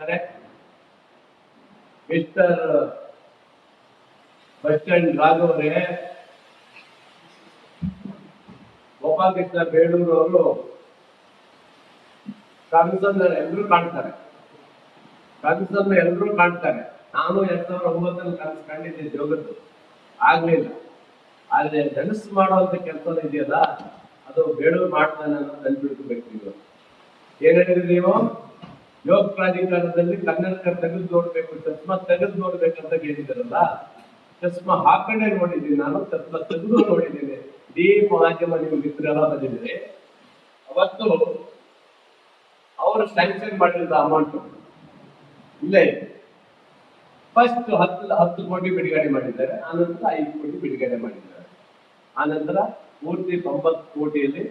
ಮಾಡ್ತಿದ್ದಾರೆ mister bus stand ರಾಘವರೇ ಗೋಪಾಲಕೃಷ್ಣ ಬೇಳೂರು ಅವರು ಕನಸನ್ನ ಎಲ್ಲರೂ ಕಾಣ್ತಾರೆ. ಕನಸನ್ನ ಎಲ್ಲರೂ ಕಾಣ್ತಾರೆ. ನಾನು ಎರಡ್ ಸಾವಿರದ ಒಂಬತ್ತರಲ್ಲಿ ಕನಸು ಕಂಡಿದ್ದೆ ಜೋಗದ್ದು. ಆಗ್ಲಿಲ್ಲ. ಆದ್ರೆ ನನಸು ಮಾಡುವಂತ ಕೆಲಸ ಇದೆಯಲ್ಲ, ಅದು ಬೇಡೂರು ಮಾಡ್ತಾನೆ ಅಂತ ನೆನ್ಪಿಡ್ಕೋಬೇಕು ನೀವು. ಏನ್ ಹೇಳಿದ್ರಿ ನೀವು? ಯೋಗ ಪ್ರಾಧಿಕಾರದಲ್ಲಿ ಕನ್ನಡಕ ತೆಗೆದು ನೋಡ್ಬೇಕು ಚಸ್ಮಾ ತೆಗೆದು ನೋಡ್ಬೇಕಂತ ಕೇಳಿದಾರಲ್ಲ ಚಸ್ಮಾ ಹಾಕೊಂಡೆ ನೋಡಿದ್ದೀನಿ ನಾನು ಚಸ್ಮಾ ತೆಗೆದು ನೋಡಿದ್ದೀನಿ. ಇಡೀ ಮಾಧ್ಯಮ ನೀವು ಮಿತ್ರರೆಲ್ಲ ಬಂದಿದ್ದೀರಿ. ಅವತ್ತು ಅವರು ಸ್ಯಾಂಕ್ಷನ್ ಮಾಡಿದ ಅಮೌಂಟ್ ಇಲ್ಲೇ ಫಸ್ಟ್ ಹತ್ತು ಹತ್ತು ಕೋಟಿ ಬಿಡುಗಡೆ ಮಾಡಿದ್ದಾರೆ, ಆನಂತರ ಐದು ಕೋಟಿ ಬಿಡುಗಡೆ ಮಾಡಿದ್ದಾರೆ. ಆನಂತರ ಪೂರ್ತಿ ತೊಂಬತ್ತು ಕೋಟಿಯಲ್ಲಿ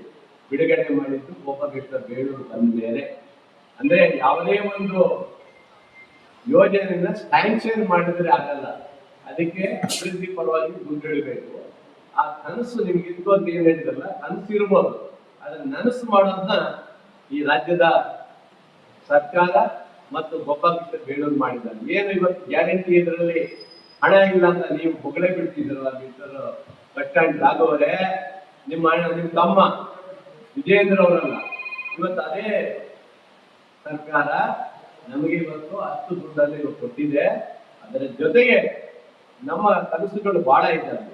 ಬಿಡುಗಡೆ ಮಾಡಿದ್ದು ಗೋಪಾಲಕೃಷ್ಣ ಬೇಳೂರು ಮೇಲೆ ಅಂದ್ರೆ ಯಾವುದೇ ಒಂದು ಯೋಜನೆಯನ್ನ ಸ್ಯಾಂಕ್ಷನ್ ಮಾಡಿದ್ರೆ ಆಗಲ್ಲ. ಅದಕ್ಕೆ ಅಭಿವೃದ್ಧಿ ಪರವಾಗಿ ಮುಂದಿಡಬೇಕು. ಆ ಕನಸು ನಿಮ್ಗೆ ಇತ್ತು ಅಂತ ಏನ್ ಹೇಳಿದ್ರಲ್ಲ ಕನಸು ಇರ್ಬೋದು ಅದನ್ನ ನನಸು ಮಾಡೋದನ್ನ ಈ ರಾಜ್ಯದ ಸರ್ಕಾರ ಮತ್ತು ಗೋಪಾಲಕೃಷ್ಣ ಬೇಳೂರು ಮಾಡಿದ್ದಾರೆ. ಏನು ಇವತ್ತು ಗ್ಯಾರಂಟಿ ಇದರಲ್ಲಿ ಹಣ ಇಲ್ಲ ಅಂತ ನೀವು ಹೊಗಳೇ ಬಿಡ್ತಿದ್ರಲ್ಲ ಮಿಸ್ಟರ್ ಬಸ್ ರಾಘವರೇ ನಿಮ್ಮ ಅಣ್ಣ, ನಿಮ್ಮ ತಮ್ಮ ವಿಜೇಂದ್ರ ಅವರಲ್ಲ. ಇವತ್ತು ಅದೇ ಸರ್ಕಾರ ನಮಗೆ ಇವತ್ತು ಹತ್ತು ದುಡ್ಡಲ್ಲಿ ಕೊಟ್ಟಿದೆ. ಅದರ ಜೊತೆಗೆ ನಮ್ಮ ಕನಸುಗಳು ಬಹಳ ಇದ್ದಾವೆ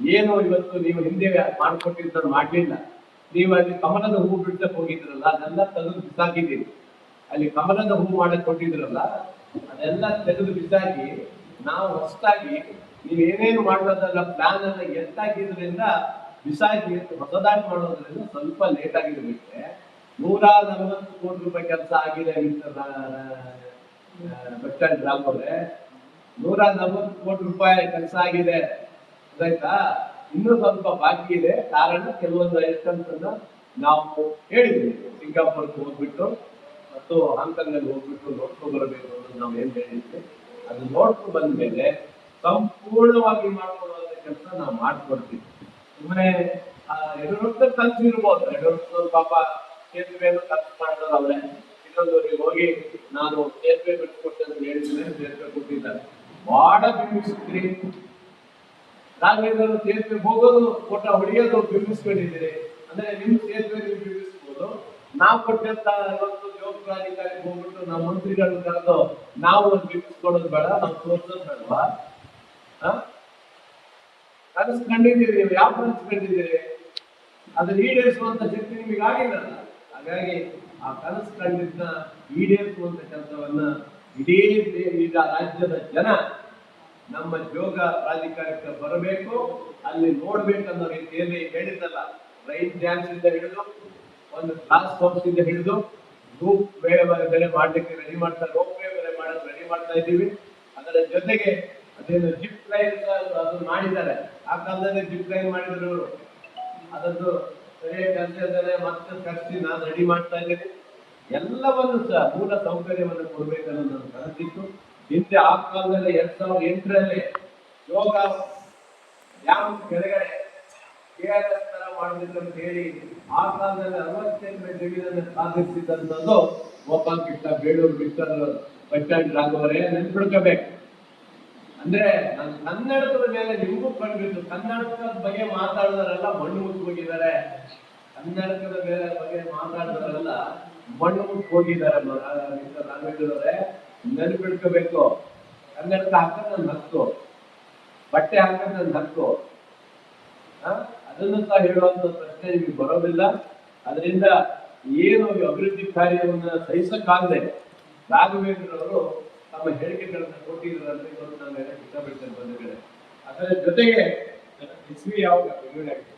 ಏನು ಇವತ್ತು ನೀವು ಹಿಂದೆ ಮಾಡಿಕೊಟ್ಟಿದ್ದನ್ನು ಮಾಡ್ಲಿಲ್ಲ. ನೀವು ಅಲ್ಲಿ ಕಮಲದ ಹೂ ಬಿಡ್ಸಕ್ ಹೋಗಿದ್ರಲ್ಲ, ಅದೆಲ್ಲ ತೆಗೆದು ಬಿಸಾಕಿದ್ದೀರಿ. ಅಲ್ಲಿ ಕಮಲದ ಹೂ ಮಾಡಕ್ ಕೊಟ್ಟಿದ್ರಲ್ಲ, ಅದೆಲ್ಲ ತೆಗೆದು ಬಿಸಾಕಿ ನಾವು ಹೊಸದಾಗಿ ನೀವು ಏನೇನು ಮಾಡೋದಲ್ಲ ಪ್ಲಾನ್ ಎಲ್ಲ ಎತ್ತಾಗಿದ್ರಿಂದ ಬಿಸಾಕಿ ಹೊಸದಾಗಿ ಮಾಡೋದ್ರಿಂದ ಸ್ವಲ್ಪ ಲೇಟ್ ಆಗಿದೆ ಬಿಟ್ರೆ ನೂರ ನಲವತ್ತು ಕೋಟಿ ರೂಪಾಯಿ ಕೆಲಸ ಆಗಿದೆ ಸ್ಟ್ಯಾಂಡ್ ರಾಘವ್ರೆ ನೂರ ನಲವತ್ತು ಕೋಟಿ ರೂಪಾಯಿ ಕೆಲಸ ಆಗಿದೆ. ಆಯ್ತಾ ಇನ್ನೂ ಸ್ವಲ್ಪ ಬಾಕಿ ಇದೆ. ಕಾರಣ ಕೆಲವೊಂದು ಐಟಮ್ಸ್ ನಾವು ಹೇಳಿದ್ವಿ. ಸಿಂಗಾಪುರ್ಗೆ ಹೋಗ್ಬಿಟ್ಟು ಮತ್ತು ಹಾಂಗ್ಕಾಂಗ್ ಅಲ್ಲಿ ಹೋಗ್ಬಿಟ್ಟು ನೋಡ್ಕೊಂಡು ಬರಬೇಕು ಅನ್ನೋದು ನಾವು ಏನ್ ಹೇಳಿದ್ವಿ. ಅದು ನೋಡ್ಕೊಂಡು ಬಂದ್ಮೇಲೆ ಸಂಪೂರ್ಣವಾಗಿ ಮಾಡ್ಕೊಳ್ಳುವಂತ ಕೆಲಸ ನಾವು ಮಾಡ್ಕೊಡ್ತೀವಿ. ಸುಮ್ಮನೆ ಎರಡು ವರ್ಷ ಕಲ್ಸಿರ್ಬೋದು ಎರಡು ವರ್ಷ ಪಾಪ ಸೇತುವೆಯನ್ನು ಮಾಡಿದ್ರು ಅವರೇ. ಇನ್ನೊಂದು ಹೋಗಿ ನಾನು ಸೇತುವೆ ಬಿಟ್ಕೊಟ್ಟೆ ಅಂತ ಹೇಳಿದ್ರೆ ಸೇತುವೆ ಕೊಟ್ಟಿದ್ದಾರೆ. ಬಾಡ ಬಿಂಬಿಸಿದ್ರಿ ರಾಘವೇಂದ್ರ ಸೇತುವೆ ಹೋಗೋದು ಕೊಟ್ಟ ಹೊಡೆಯೋದು ಬಿಂಬಿಸ್ಕೊಂಡಿದ್ದೀರಿ. ಅಂದ್ರೆ ನಿಮ್ ಸೇತುವೆ ನೀವು ಬಿಂಬಿಸ್ಬೋದು. ನಾವು ಕೊಟ್ಟಂತ ಇವತ್ತು ಜವಾಬ್ದಾರಿಗಾಗಿ ಹೋಗ್ಬಿಟ್ಟು ನಮ್ಮ ಮಂತ್ರಿಗಳು ಕರೆದು ನಾವು ಒಂದು ಬಿಂಬಿಸ್ಕೊಳ್ಳೋದು ಬೇಡ, ನಾವು ತೋರಿಸೋದು ಬೇಡವಾ? ಹ? ಕನಸು ಕಂಡಿದ್ದೀರಿ ನೀವು ಯಾವ ಕನಸು ಕಂಡಿದ್ದೀರಿ ಅದನ್ನ ಈಡೇರಿಸುವಂತ ಶಕ್ತಿ ನಿಮಗೆ ಆಗಿಲ್ಲಲ್ಲ ಹಾಗಾಗಿ ಆ ಕನಸು ಕಂಡಿದ್ದ ಈಡೇರಿಸುವಂತ ಕೆಲಸವನ್ನ ಇಡೀ ಈಗ ರಾಜ್ಯದ ಜನ ನಮ್ಮ ಜೋಗ ಪ್ರಾಧಿಕಾರಕ್ಕೆ ಬರಬೇಕು, ಅಲ್ಲಿ ನೋಡ್ಬೇಕನ್ನೋ ರೀತಿಯಲ್ಲಿ ಹೇಳಿದ್ದಲ್ಲ. ರೈಲ್ ಡ್ಯಾನ್ಸ್ ಇಂದ ಹಿಡಿದು, ಒಂದು ಕ್ಲಾಸ್ ಹೌಸ್ ಇಂದ ಹಿಡಿದು ಬೇರೆ ಬೆಲೆ ಮಾಡ್ಲಿಕ್ಕೆ ರೆಡಿ ಮಾಡ್ತಾ ರೋಪ್ ವೇ ಬೆಲೆ ಮಾಡಲು ರೆಡಿ ಮಾಡ್ತಾ ಇದ್ದೀವಿ. ಅದರ ಜೊತೆಗೆ ಅದೇನು ಜಿಪ್ ಲೈನ್ ಅದು ಮಾಡಿದ್ದಾರೆ. ಆ ಕಾಲದಲ್ಲಿ ಜಿಪ್ ಲೈನ್ ಮಾಡಿದ್ರು ಇವ್ರು. ಸರಿಯಾಗಿ ಇದ್ದಾರೆ ಮತ್ತೆ ಕರ್ಸಿ ನಾನು ರೆಡಿ ಮಾಡ್ತಾ ಇದ್ದೇನೆ. ಎಲ್ಲವನ್ನು ಸಹ ಮೂಲ ಸೌಕರ್ಯವನ್ನು ಕೊಡಬೇಕನ್ನೋ ನನ್ನ ಕನಸಿತ್ತು ಹಿಂದೆ ಆ ಕಾಲದಲ್ಲಿ ಎರಡ್ ಸಾವಿರದ ಎಂಟರಲ್ಲಿ ಯೋಗ ಯಾವ ಕೆಳಗಡೆ ಕೆ ತರ ಮಾಡಬೇಕು ಅಂತ ಹೇಳಿ ಆ ಕಾಲದಲ್ಲಿ ಅರವತ್ತೆಂಟು division ಸಾಧಿಸಿದಂಥದ್ದು Gopalakrishna Beluru mister bus stand ರಾಘವರೇ ನೆನ್ಪಿಡ್ಕೋಬೇಕು ಅಂದ್ರೆ ನನ್ನ ಕನ್ನಡದ ಮೇಲೆ ನಿಮಗೂ ಕಂಡಿದ್ದು ಕನ್ನಡದ ಬಗ್ಗೆ ಮಾತಾಡಿದವರೆಲ್ಲ ಮಣ್ಣು ಮುಟ್ಟು ಹೋಗಿದ್ದಾರೆ. ಕನ್ನಡಕದ ಮೇಲೆ ಬಗ್ಗೆ ಮಾತಾಡಿದವರೆಲ್ಲ ಮಣ್ಣು ಮಿಸ್ಟರ್ ರಾಘವೇಂದ್ರವರೇ ನೆನಪಿಡ್ಕೋಬೇಕು ಕನ್ನಡಕ ಹಾಕೋದು ನನ್ನ ಹಕ್ಕು. ಬಟ್ಟೆ ಹಾಕೋದು ನನ್ನ ಹಕ್ಕು? ಅದನ್ನು ಸಹ ಹೇಳುವಂತ ಪ್ರಶ್ನೆ ನಿಮಗೆ ಬರೋದಿಲ್ಲ. ಅದರಿಂದ ಏನು ಅಭಿವೃದ್ಧಿ ಕಾರ್ಯವನ್ನು ಸಹಿಸಕ್ಕಾಗದೆ ರಾಘವೇಂದ್ರವರು ತಮ್ಮ ಹೇಳಿಕೆಗಳನ್ನ ಕೊಟ್ಟಿದ್ರು ಅಂತ ಇವತ್ತು ನಾನು ಹೇಳಕ್ ಇಷ್ಟಪಡ್ತೇನೆ ಬಂಧುಗಳೇ ಅದರ ಜೊತೆಗೆ ಯಾವ್ದು ಯಾವ